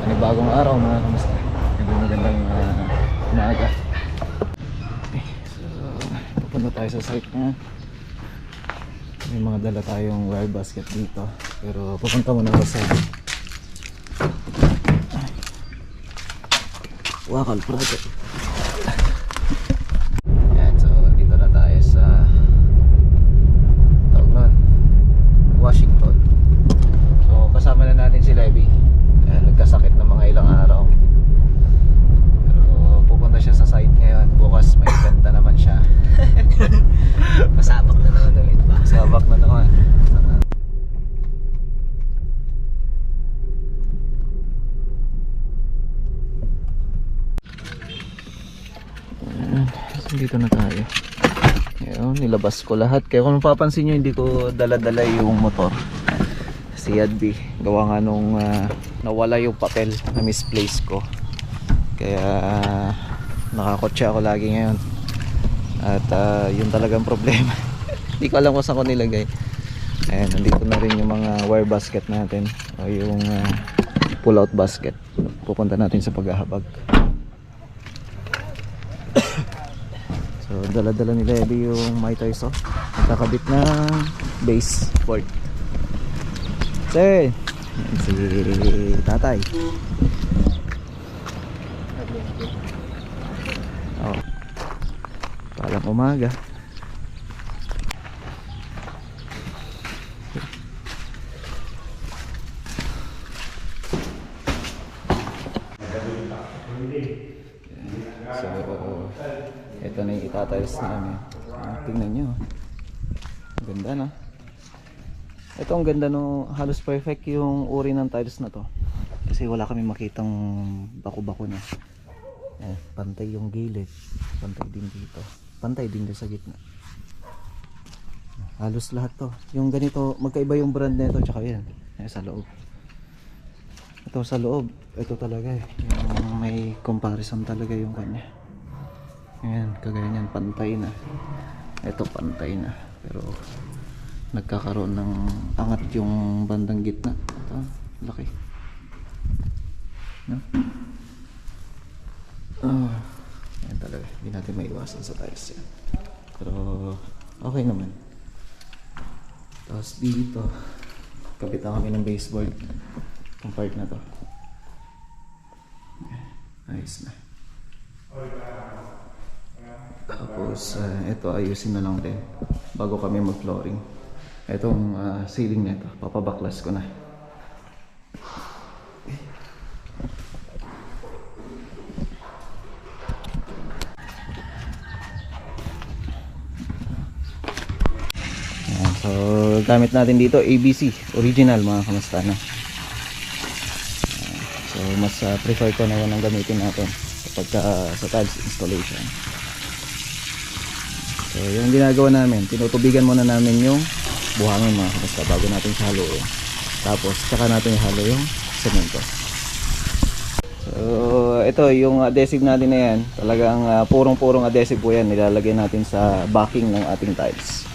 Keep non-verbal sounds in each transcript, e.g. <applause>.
Panibagong araw mga kamusta. Magandang magandang uh, umaga. Okay, so, pupunta tayo sa site na. May mga dala tayong wire basket dito. Pero pupunta muna ako sa Wakal Project. Yan, so dito na tayo sa tawag nun, Washington. So kasama na natin si Levy. Ayan, nagkasakit ng mga ilang araw. Pero pupunta siya sa site ngayon. Bukas may event na naman siya. Pasabak na naman ulit ba? Sabak na naman. Ayan, so dito na tayo. Ayun, nilabas ko lahat. Kaya kung mapapansin nyo, hindi ko dala-dala yung motor. Si Yadbi. Gawa nga nung ah, nawala yung papel na misplace ko. Kaya ah, nakakotse ako lagi ngayon. At ah, yun talagang problema. <laughs> Hindi ko alam kung saan ko nilagay. Ayan, nandito na rin yung mga wire basket natin. O yung ah, pull out basket. Pupunta natin sa paghahabag. so, dala-dala ni Levi yung My Toys oh. Nakakabit ng base board. Say, si tatay. Oh. Palang umaga. So, ito na yung itatayos namin. Ah, tingnan nyo. Ganda na. Ito ang ganda no, halos perfect yung uri ng tiles na to. Kasi wala kami makitang bako-bako na. Eh, pantay yung gilid. Pantay din dito. Pantay din din sa gitna. Halos lahat to. Yung ganito, magkaiba yung brand nito tsaka yan. Eh, sa loob. Ito sa loob, ito talaga eh. Yung may comparison talaga yung kanya. Ayan, kagaya niyan, pantay na. Ito pantay na. Pero nagkakaroon ng angat yung bandang gitna. Ito, laki. No? Ah, yan talaga. Hindi natin maiwasan sa tiles yan. Pero okay naman. Tapos dito, kapitan kami ng baseboard. Itong part na to. Ayos na. Tapos, uh, ito ayusin na lang din bago kami mag-flooring. Itong ah, ceiling na ito, papabaklas ko na. Ayan, so, gamit natin dito ABC, original mga kamusta na. So, mas ah, prefer ko na yan ang gamitin natin kapag ah, sa tiles installation. So, yung ginagawa namin, tinutubigan muna namin yung buhangin mga kamusta bago natin siya haluin. Tapos, tsaka natin ihalo yung semento. So, ito yung adhesive natin na yan. Talagang ah, purong-purong adhesive po yan. Nilalagay natin sa backing ng ating tiles.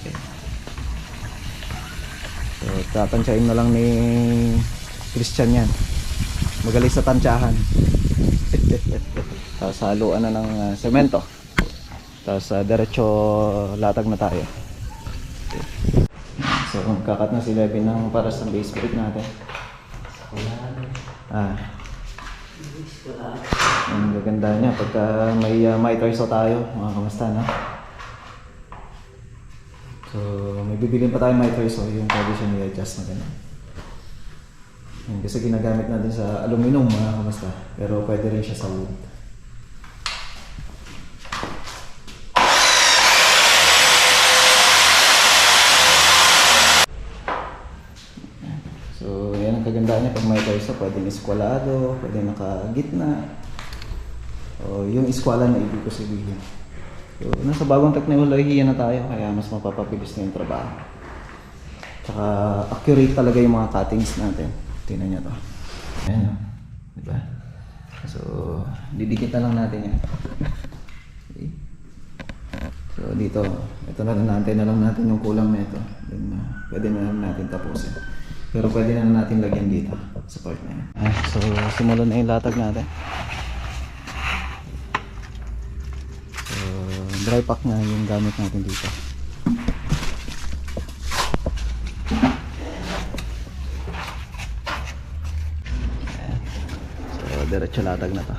Okay. So, tatansyain na lang ni Christian yan. Magaling sa tansyahan. Tapos <laughs> haluan na ng ah, semento. Tapos uh, diretso latag na tayo. So, kakat na si Levin ng para sa base coat natin. Ah. Ang gaganda niya pagka may uh, may torso tayo, mga kamusta na. So, may bibilin pa tayo torso, yung pwede siya ni-adjust na ganun. Yan, kasi ginagamit natin sa aluminum mga kamusta, pero pwede rin siya sa wood. So, yan ang kagandaan niya pag may torso, pwedeng eskwalado, pwedeng nakagitna. O, yung eskwala na ibig ko sabihin. So, nasa bagong teknolohiya na tayo, kaya mas mapapabilis na yung trabaho. Tsaka accurate talaga yung mga cuttings natin. Tingnan nyo to. Ayan o. Diba? So, didikit na lang natin yan. Okay. So, dito, ito na lang natin na lang natin yung kulang na ito. Then, uh, pwede na lang natin tapusin. Pero pwede na natin lagyan dito sa part na yan. Ah, so, simulan na yung latag natin. So, dry pack na yung gamit natin dito. Diretso latag na to.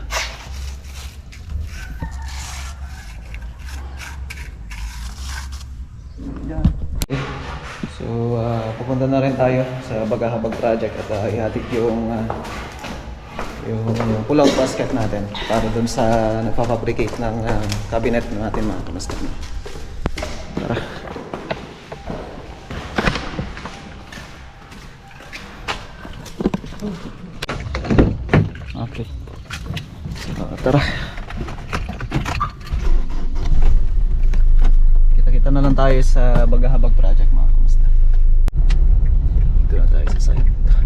So, ah, pupunta na rin tayo sa Bagahabag Project at uh, ihatid yung ah, yung pull-out basket natin para dun sa nagpapabricate ng ah, cabinet natin mga kamusta na. Tara. Okay. So, tara. Kita-kita na lang tayo sa Bagahabag Project mga kamusta. Dito na tayo sa site. Ah,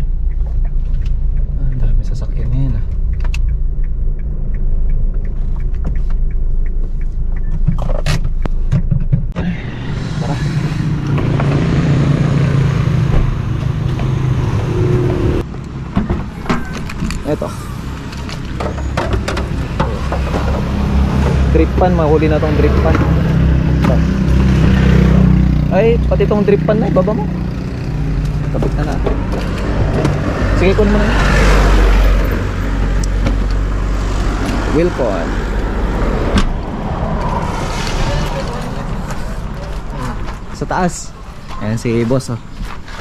ang dami sasakyan ngayon ah. Tara. Eto. Drip pan, mahuli na tong drip pan. Ay, pati tong drip pan na, ibaba mo. Kapit na na. Sige, kunin mo na. yun. Wheel con. Sa taas. Ayan si boss oh.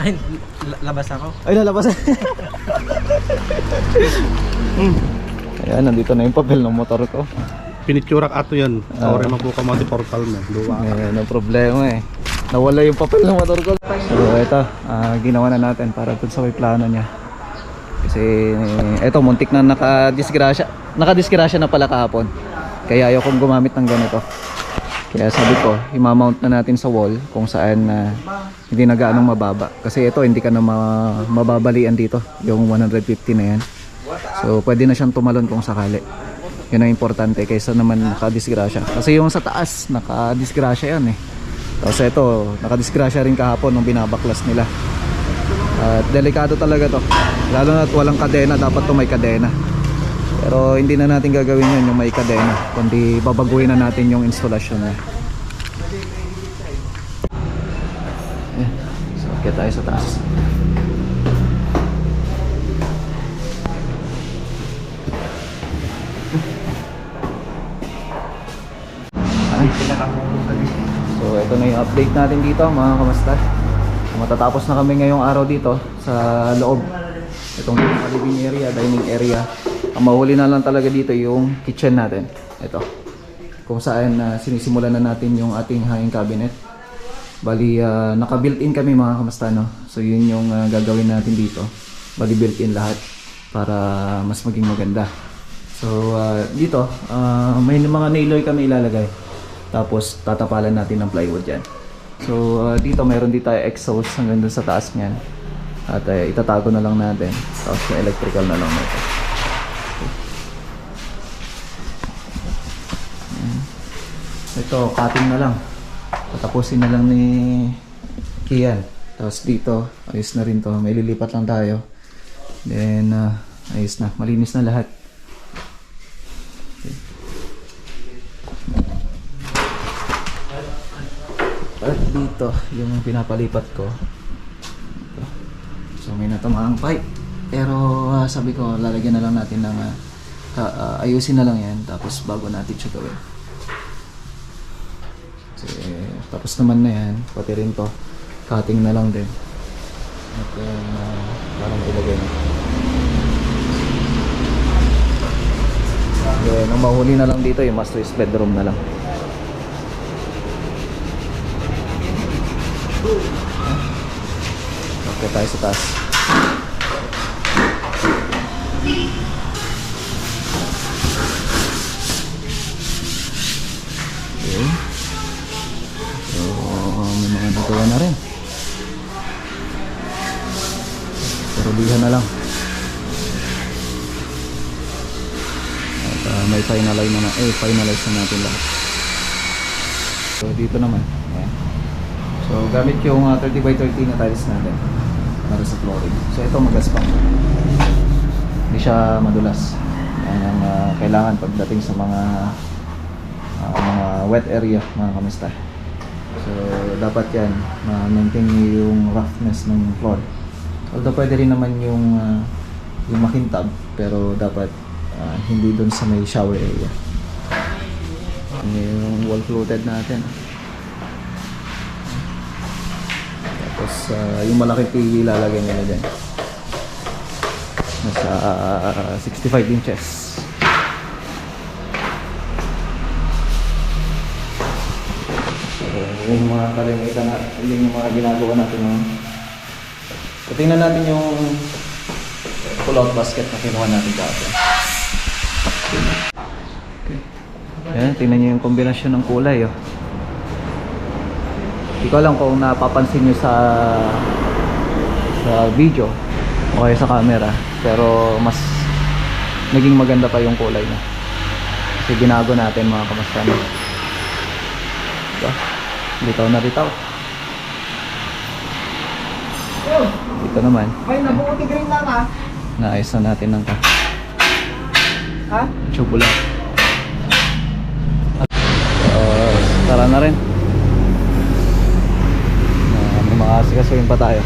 Ay, la- labas ako. Ay, lalabas. <laughs> Ayan, nandito na yung papel ng motor ko. Piniturak ato yan. Ah. Ore magkukamati portal mo. Ayan ang problema eh. Nawala yung papel ng motor ko. So ito, ah, ginawa na natin para dun sa may plano niya. Kasi ito, muntik na nakadisgrasya. Nakadisgrasya na pala kahapon. Kaya ayaw kong gumamit ng ganito. Kaya sabi ko, imamount na natin sa wall kung saan na hindi na gaanong mababa. Kasi ito, hindi ka na ma- mababalian dito, yung 150 na yan. So, pwede na siyang tumalon kung sakali. Yun ang importante kaysa naman nakadisgrasya. Kasi yung sa taas, nakadisgrasya yan eh. Tapos ito, nakadisgrasya rin kahapon nung binabaklas nila. At delikado talaga to. Lalo na walang kadena, dapat to may kadena. Pero hindi na natin gagawin yun yung may kadena. Kundi babaguhin na natin yung installation niya. Ayan. So, kaya tayo sa taas. Update natin dito mga kamastar. Matatapos na kami ngayong araw dito sa loob. Itong living area, dining area. Ang mahuli na lang talaga dito yung kitchen natin. Ito. Kung saan uh, sinisimulan na natin yung ating hanging cabinet. Bali, ah, naka-built-in kami mga kamastano. So yun yung ah, gagawin natin dito. Bali, built-in lahat para mas maging maganda. So ah, dito, ah, may mga nailoy kami ilalagay. Tapos tatapalan natin ng plywood dyan. So ah, dito mayroon dito tayo exhaust hanggang dun sa taas niyan. At ah, itatago na lang natin. Tapos yung electrical na lang natin. Ito, cutting na lang. Patapusin na lang ni Kian. Tapos dito, ayos na rin to. May lilipat lang tayo. Then, ah, ayos na. Malinis na lahat. At dito, yung pinapalipat ko. Ito. So may natamaang pipe. Pero ah, sabi ko, lalagyan na lang natin ng ka- ah, ayusin na lang yan tapos bago natin siya gawin. Kasi, tapos naman na yan, pati rin to, cutting na lang din. At yan, ah, parang ilagay na. Then, ang mahuli na lang dito, yung master's bedroom na lang. Okay tayo sa taas. Okay. May mga nagawa na rin. Pero bihan na lang. At ah, may finalize na, eh, finalize na natin lahat. So, dito naman. Ayan. So, gamit yung ah, 30 by 30 na tiles natin. para sa flooring. So ito magaspang. Hindi siya madulas. Yan ang ah, kailangan pagdating sa mga ah, mga wet area mga kamista. So dapat yan ma-maintain yung roughness ng floor. Although pwede rin naman yung ah, yung makintab pero dapat ah, hindi doon sa may shower area. Yung wall fluted natin. Tapos ah, yung malaking TV ilalagay nila dyan. Nasa ah, 65 inches. So, yung mga kalimitan na, yun yung mga ginagawa natin ngayon. So, tingnan natin yung pull-out basket na kinuha natin dati. Okay. Ayan, tingnan nyo yung kombinasyon ng kulay. Oh. Hindi ko alam kung napapansin nyo sa sa video o kaya sa camera pero mas naging maganda pa yung kulay na kasi binago natin mga kamastan ito litaw na litaw dito naman Ay, nabuti green lang ah. naayos na natin ng ka Ha? Chubo lang. So, tara na rin. Uh, may mga asikasuhin pa tayo.